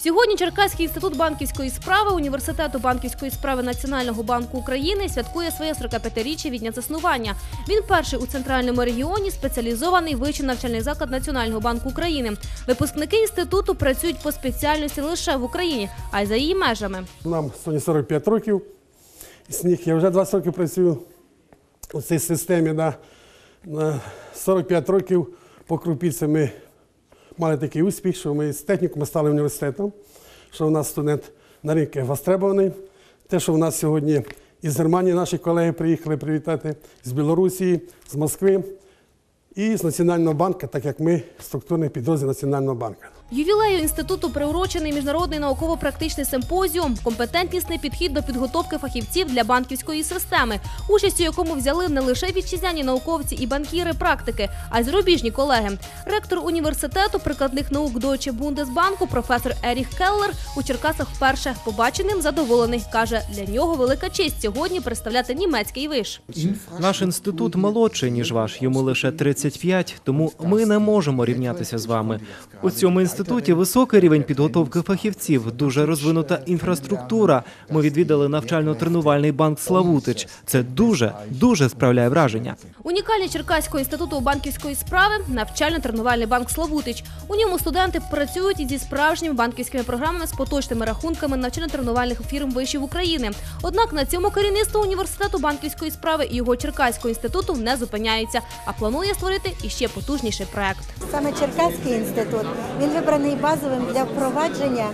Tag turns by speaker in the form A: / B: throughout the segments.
A: Сьогодні Черкаський інститут банківської справи університету банківської справи Національного банку України святкує своє 45-річчя від дня заснування. Він перший у центральному регіоні спеціалізований вищий навчальний заклад Національного банку України. Випускники інституту працюють по спеціальності лише в Україні, а й за її межами.
B: Нам сьогодні 45 років. З них я вже 20 років працюю у цій системі. На 45 років по крупіці ми мали такий успіх, що ми з технікуму стали університетом, що у нас студент на ринку востребований. Те, що у нас сьогодні із Германії наші колеги приїхали привітати, з Білорусі, з Москви і з Національного банку, так як ми структурний підрозділ Національного банку.
A: Ювілею інституту приурочений міжнародний науково-практичний симпозіум, компетентнісний підхід до підготовки фахівців для банківської системи, участь у якому взяли не лише вітчизняні науковці і банкіри практики, а й зарубіжні колеги. Ректор університету прикладних наук Deutsche Bundesbank, професор Еріх Келлер у Черкасах вперше побаченим задоволений. каже, для нього велика честь сьогодні представляти німецький виш.
C: Наш інститут молодший ніж ваш, йому лише 35, тому ми не можемо рівнятися з вами. У цьому інституті високий рівень підготовки фахівців, дуже розвинута інфраструктура. Ми відвідали навчально-тренувальний банк Славутич. Це дуже дуже справляє враження.
A: Унікальність Черкаського інституту банківської справи навчально-тренувальний банк Славутич. У ньому студенти працюють зі справжніми банківськими програмами з поточними рахунками навчально-тренувальних фірм вишів України. Однак на цьому керівництво університету банківської справи і його Черкаського інституту не зупиняється, а планує створити іще потужніший проект.
D: Саме Черкаський інститут він вибраний базовим для впровадження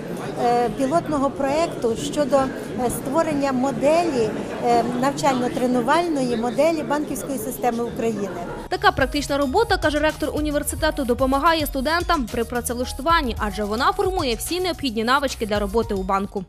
D: е, пілотного проекту щодо е, створення моделі е, навчально-тренувальної моделі банківської системи України.
A: Така практична робота, каже ректор університету, допомагає студентам при працевлаштуванні, адже вона формує всі необхідні навички для роботи у банку.